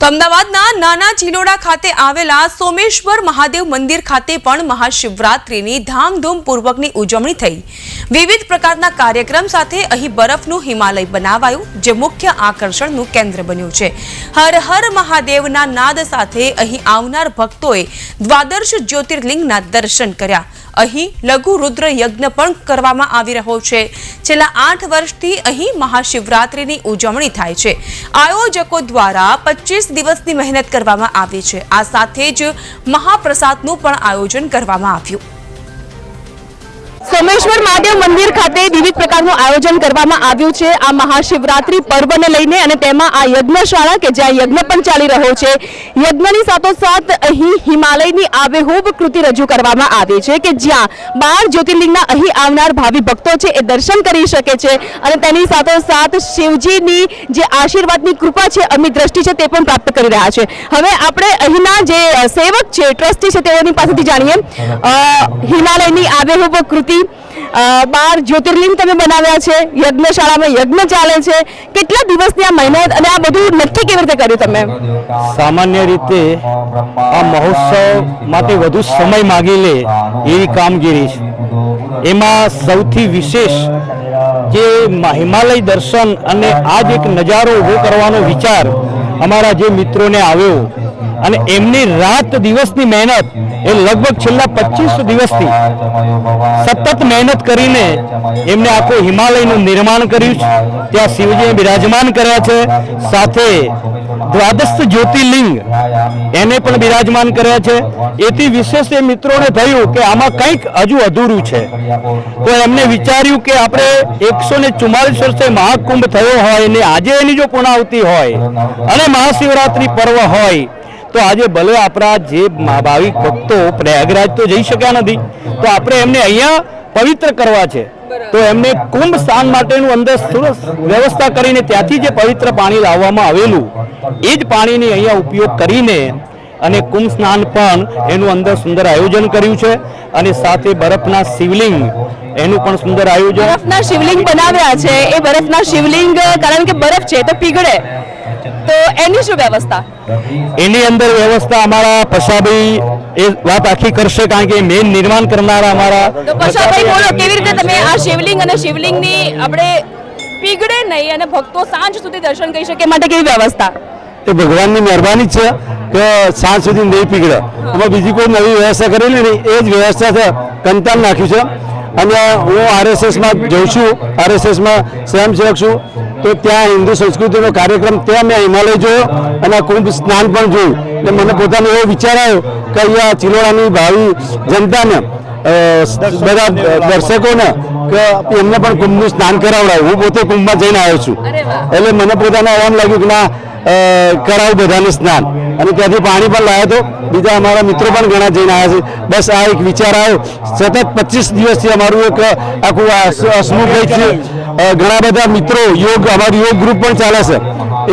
તો અમદાવાદના નાના ચિલોડા ખાતે આવેલા સોમેશ્વર મહાદેવ મંદિર ખાતે પણ મહાશિવરાત્રિની ધામધૂમપૂર્વકની ઉજવણી થઈ. વિવિધ પ્રકારના કાર્યક્રમ સાથે અહીં બરફનું હિમાલય બનાવાયું, જે મુખ્ય આકર્ષણનું કેન્દ્ર બન્યું છે. હર હર મહાદેવના નાદ સાથે અહીં આવનાર ભક્તોએ દ્વાદશ જ્યોતિર્લિંગના દર્શન કર્યા. અહીં લઘુ રુદ્ર યજ્ઞ પણ કરવામાં આવી રહ્યો છે. છેલ્લા આઠ વર્ષથી અહીં મહાશિવરાત્રિની ઉજવણી થાય છે. આયોજકો દ્વારા પચીસ દિવસની મહેનત કરવામાં આવી છે. આ સાથે જ મહાપ્રસાદનું પણ આયોજન કરવામાં આવ્યું. સોમેશ્વર મહાદેવ મંદિર ખાતે વિવિધ પ્રકારનું આયોજન કરવામાં આવ્યું છે. આ મહાશિવરાત્રી પર્વને લઈને અને તેમાં આ યજ્ઞશાળા કે જ્યાં યજ્ઞ પણ ચાલી રહ્યો છે. યજ્ઞની સાથોસાથ અહીં હિમાલયની આબેહૂબ કૃતિ રજૂ કરવામાં આવી છે કે જ્યાં બાર જ્યોતિર્લિંગના અહીં આવનાર ભાવિ ભક્તો છે એ દર્શન કરી શકે છે અને તેની સાથોસાથ શિવજીની જે આશીર્વાદની કૃપા છે અમી દ્રષ્ટિ છે તે પણ પ્રાપ્ત કરી રહ્યા છે. હવે આપણે અહીંના જે સેવક છે, ટ્રસ્ટી છે તેઓની પાસેથી જાણીએ. હિમાલયની આબેહૂબ કૃતિ અ, બાર જ્યોતિર્લિંગ તમે બનાવ્યા છે યજ્ઞશાળામાં યજ્ઞ ચાલે છે. કેટલા દિવસની આ મહેનત અને આ બધું નક્કી કેવી રીતે કર્યું તમે? સામાન્ય રીતે આ મહોત્સવ માટે વધુ સમય માગી લે એવી કામગીરી છે. એમાં સૌથી વિશેષ જે હિમાલય દર્શન અને આ જ એક નજારો ઊભો કરવાનો વિચાર અમારા જે મિત્રોને આવ્યો અને એમની રાત દિવસની મહેનત એ લગભગ છેલ્લા પચીસ દિવસથી સતત મહેનત કરીને એમને આખું હિમાલયનું નિર્માણ કર્યું છે. ત્યાં શિવજીએ બિરાજમાન કર્યા છે. સાથે દ્વાદશ જ્યોતિર્લિંગ એને પણ બિરાજમાન કર્યા છે. એથી વિશેષ એ મિત્રોને થયું કે આમાં કંઈક હજુ અધૂરું છે. તો એમને વિચાર્યું કે આપણે એકસો ને ચુમ્માલીસ વર્ષે મહાકુંભ થયો હોય ને આજે એની જો પૂર્ણાવતી હોય અને મહાશિવરાત્રિ પર્વ હોય તો આજે ભલે આપણા જે ભાવિક ભક્તો પ્રયાગરાજ તો જઈ શક્યા નથી, તો આપણે એમને અહીંયા પવિત્ર કરવા છે. તો એમને કુંભ સ્નાન માટેનું અંદર વ્યવસ્થા કરીને ત્યાંથી જે પવિત્ર પાણી લાવવામાં આવેલું, એ જ પાણીની અહીંયા ઉપયોગ કરીને અને કુંભ સ્નાન પણ એનું અંદર સુંદર આયોજન કર્યું છે. અને સાથે બરફના શિવલિંગ એનું પણ સુંદર આયોજન બરફના શિવલિંગ બનાવ્યા છે. એ બરફના શિવલિંગ, કારણ કે બરફ છે તો પીગળે. તો એની શું વ્યવસ્થા? એની અંદર વ્યવસ્થા અમારા પશાભાઈ એ વાત આખી કરશે કારણ કે મેન નિર્માણ કરનારા અમારા તો પશાભાઈ બોલો કેવી રીતે તમે આ શિવલિંગ અને શિવલિંગની આપણે પીગળે નહીં અને ભક્તો સાંજ સુધી દર્શન કરી શકે માટે કેવી વ્યવસ્થા? એ ભગવાનની મહેરબાની છે કે સાંજ સુધી નહીં પીગળે. એમાં બીજી કોઈ નવી વ્યવસ્થા કરેલી નહીં. એ જ વ્યવસ્થા છે. કંતાલ નાખ્યું છે. અને હું આરએસએસમાં જઉં છું. આરએસએસમાં સ્વયંસેવક છું. તો ત્યાં હિન્દુ સંસ્કૃતિનો કાર્યક્રમ ત્યાં મેં હિમાલય જોયો અને કુંભ સ્નાન પણ જોયું. એટલે મને પોતાનો એવો વિચાર આવ્યો કે અહીંયા ચિલોડાની ભાવિ જનતાને બધા દર્શકોને કે એમને પણ કુંભનું સ્નાન કરાવડાવું. હું પોતે કુંભમાં જઈને આવ્યો છું. એટલે મને પોતાને એમ લાગ્યું કે ના કરાવું બધાને સ્નાન. અને ત્યાંથી પાણી પણ લાવ્યો હતો બીજા અમારા મિત્રો પણ ઘણા જઈને આવ્યા છે. બસ આ એક વિચાર આવ્યો. સતત પચીસ દિવસથી અમારું એક આખું હસમુખ છે ઘણા બધા મિત્રો યોગ, અમારું યોગ ગ્રુપ પણ ચાલે છે.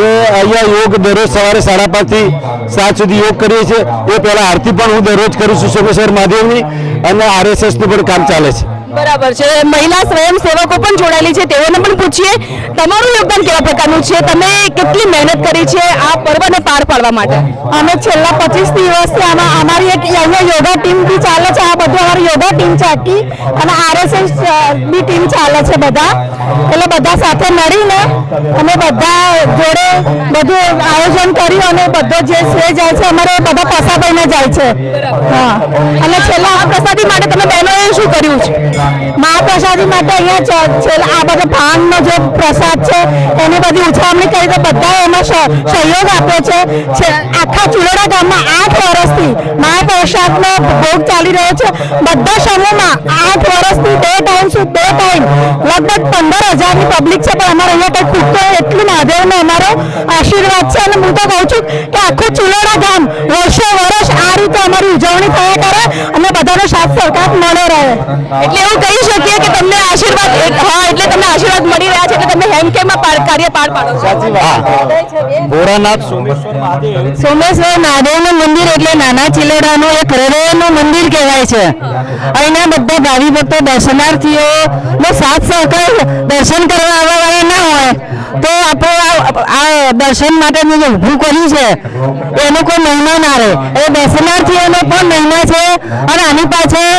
એ અહીંયા યોગ દરરોજ સવારે સાડા પાંચથી સાત સુધી યોગ કરીએ છીએ. એ પહેલાં આરતી પણ હું દરરોજ કરું છું સોમેશ્વર મહાદેવની અને આરએસએસનું પણ કામ ચાલે છે. બરાબર છે. મહિલા સ્વયંસેવકો પણ જોડાયેલી છે. તેઓને પણ પૂછીએ, તમારું યોગદાન કેવા પ્રકારનું છે? તમે કેટલી મહેનત કરી છે આ પર્વને પાર પાડવા માટે? અમે છેલ્લા પચીસ દિવસથી આમાં, અમારી એક અહીંયા યોગા ટીમથી ચાલે છે. આ બધું અમારી યોગા ટીમ છે આખી. અને આરએસએસ બી ટીમ ચાલે છે બધા. એટલે બધા સાથે મળીને અમે બધા જોડે બધું આયોજન કર્યું અને બધો જે શ્રેય જાય છે, અમારે બધા પસાભાઈને જાય છે. હા. અને છેલ્લા આ પ્રસાદી માટે તમે બહેનોએ શું કર્યું છે? મહાપ્રસાદી માટે અહીંયા આ બધો ભાંગનો જે પ્રસાદ છે, એની બધી ઉછામણી કરી તો બધાએ એમાં સહયોગ આપ્યો છે. આખા ચુલોડા ગામમાં આઠ વર્ષથી મહાપ્રસાદનો ભોગ ચાલી રહ્યો છે. બધા સમૂહમાં આઠ વર્ષથી બે ટાઈમ સુધી બે ટાઈમ લગભગ પંદર હજારની પબ્લિક છે, પણ અમારે અહીંયા કંઈ ખૂટતો એટલું મહાદેવનો અમારો આશીર્વાદ છે. અને હું તો કહું છું કે આખું ચુલોડા ગામ વર્ષે વર્ષ આ રીતે અમારી ઉજવણી થયા બધાનો સાથ સહકાર મળે રહે. એટલે એવું કહી શકીએ કે તમને આશીર્વાદ હા એટલે તમને આશીર્વાદ મળી રહ્યા છે એટલે તમે હેમખેમમાં પાર કાર્ય પાર પાડો ભોળાનાથ સોમેશ્વર મહાદેવ સોમેશ્વર મહાદેવનું મંદિર એટલે નાના ચિલોડાનું એક હૃદયનું મંદિર કહેવાય છે. અહીંના બધા ભાવિ ભક્તો દર્શનાર્થીઓ નો સાથ સહકાર દર્શન કરવા આવવા વાળા ના હોય તો આપણે આ દર્શન માટે જે ઊભું કર્યું છે, એનો કોઈ મહિમા ના રહે. એ દર્શનાર્થીઓનો પણ મહિમા છે અને આની પાછળ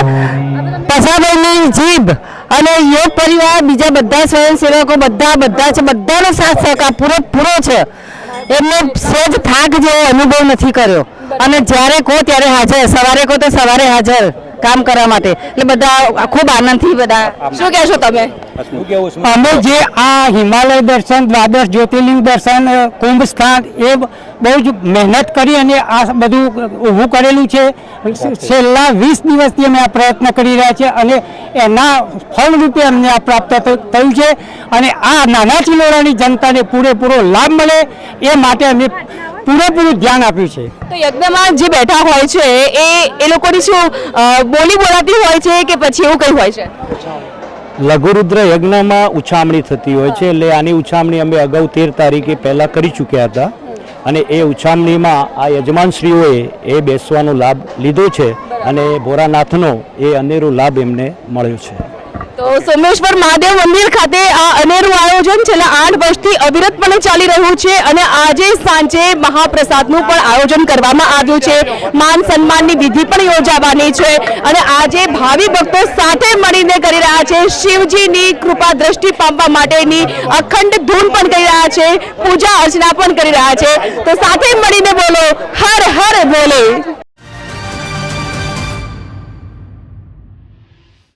પસાભાઈની જીભ અને યોગ પરિવાર, બીજા બધા સ્વયંસેવકો, બધા બધા છે, બધાનો સાથ સહકાર પૂરો પૂરો છે. એમને સહેજ થાક જેવો અનુભવ નથી કર્યો. અને જ્યારે કહો ત્યારે હાજર. સવારે કહો તો સવારે હાજર. કામ કરવા માટે. એટલે બધા ખૂબ આનંદથી બધા. શું કહેશો તમે? અમે જે આ હિમાલય દર્શન દ્વાદશ જ્યોતિર્લિંગ દર્શન કુંભ સ્થાન એ બહુ જ મહેનત કરી અને આ બધું ઊભું કરેલું છે. છેલ્લા વીસ દિવસથી અમે આ પ્રયત્ન કરી રહ્યા છીએ અને એના ફળ રૂપે અમને આ પ્રાપ્ત થયું છે. અને આ નાના ચિલોડાની જનતાને પૂરેપૂરો લાભ મળે એ માટે અમે પૂરેપૂરું ધ્યાન આપ્યું છે. તો યજ્ઞમાં જે બેઠા હોય છે એ એ લોકોની શું બોલી બોલાતી હોય છે કે પછી એવું કંઈ હોય છે? લઘુરુદ્ર યજ્ઞમાં ઉછામણી થતી હોય છે એટલે આની ઉછામણી અમે અગાઉ તેર તારીખે પહેલાં કરી ચૂક્યા હતા. અને એ ઉછામણીમાં આ યજમાનશ્રીઓએ એ બેસવાનો લાભ લીધો છે અને ભોરાનાથનો એ અનેરો લાભ એમને મળ્યો છે. તો સોમેશ્વર મહાદેવ મંદિર ખાતે આ અનેરું આયોજન છેલ્લા આઠ વર્ષથી અવિરતપણે ચાલી રહ્યું છે અને આજે સાંજે મહાપ્રસાદનું પણ આયોજન કરવામાં આવ્યું છે. માન સન્માનની વિધિ પણ યોજાવાની છે અને આજે ભાવિ ભક્તો સાથે મળીને કરી રહ્યા છે. શિવજીની કૃપા દ્રષ્ટિ પામવા માટેની અખંડ ધૂન પણ કરી રહ્યા છે. પૂજા અર્ચના પણ કરી રહ્યા છે. તો સાથે મળીને બોલો. હર હર બોલે.